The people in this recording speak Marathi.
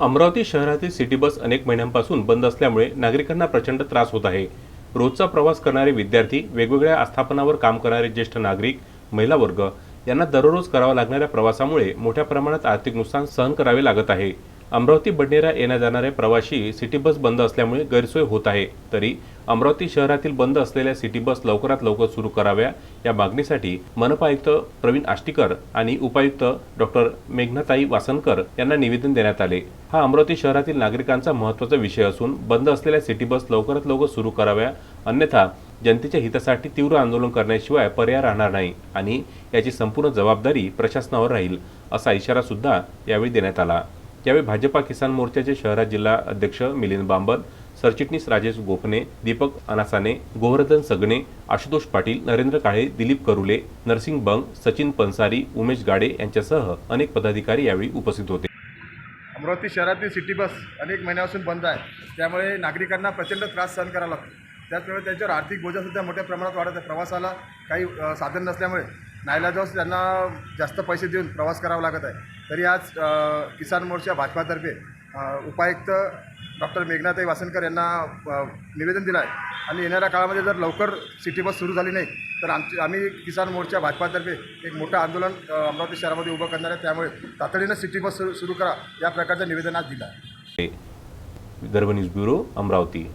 अमरावती शहरातील सिटी बस अनेक महिन्यांपासून बंद असल्यामुळे नागरिकांना प्रचंड त्रास होत आहे. रोजचा प्रवास करणारे विद्यार्थी वेगवेगळ्या आस्थापनावर काम करणारे ज्येष्ठ नागरिक महिला वर्ग यांना दररोज करावा लागणाऱ्या प्रवासामुळे मोठ्या प्रमाणात आर्थिक नुकसान सहन करावे लागत आहे. अमरावती बडनेरा येण्या जाणारे प्रवाशी सिटी बस बंद असल्यामुळे गैरसोय होत आहे. तरी अमरावती शहरातील बंद असलेल्या सिटी बस लवकरात लवकर सुरू कराव्या या मागणीसाठी मनपा आयुक्त प्रवीण आष्टीकर आणि उपायुक्त डॉक्टर मेघनाताई वासनकर यांना निवेदन देण्यात आले. हा अमरावती शहरातील नागरिकांचा महत्त्वाचा विषय असून बंद असलेल्या सिटी बस लवकरात लवकर सुरू कराव्या अन्यथा जनतेच्या हितासाठी तीव्र आंदोलन करण्याशिवाय पर्याय राहणार नाही आणि याची संपूर्ण जबाबदारी प्रशासनावर राहील असा इशारा सुद्धा यावेळी देण्यात आला. यावेळी भाजपा किसान मोर्चाचे शहरात जिल्हा अध्यक्ष मिलिंद बांबर सरचिटणीस राजेश गोखणे दीपक अनासाने गोवर्धन सगणे आशुतोष पाटील नरेंद्र काळे दिलीप करुले नरसिंग बंग सचिन पंसारी उमेश गाडे यांच्यासह अनेक पदाधिकारी यावेळी उपस्थित होते. अमरावती शहरातील सिटी बस अनेक महिन्यापासून बंद आहे. त्यामुळे नागरिकांना प्रचंड त्रास सहन करावा लागतो. त्याचमुळे त्यांच्यावर आर्थिक बोजासुद्धा मोठ्या प्रमाणात वाढत आहे. प्रवासाला काही साधन नसल्यामुळे नाईलाजावर त्यांना जास्त पैसे देऊन प्रवास करावा लागत आहे. तरी आज किसान मोर्चा भाजपातर्फे उपायुक्त डॉक्टर मेघनाथाई वासनकर यांना निवेदन दिलं आहे. आणि येणाऱ्या काळामध्ये जर लवकर सिटी बस सुरू झाली नाही तर आमची आम्ही किसान मोर्चा भाजपातर्फे एक मोठं आंदोलन अमरावती शहरामध्ये उभं करणार आहे. त्यामुळे तातडीनं सिटी बस सुरू सुरू करा या प्रकारचं निवेदन आज दिलं आहे. Vidarbha news bureau Amravati.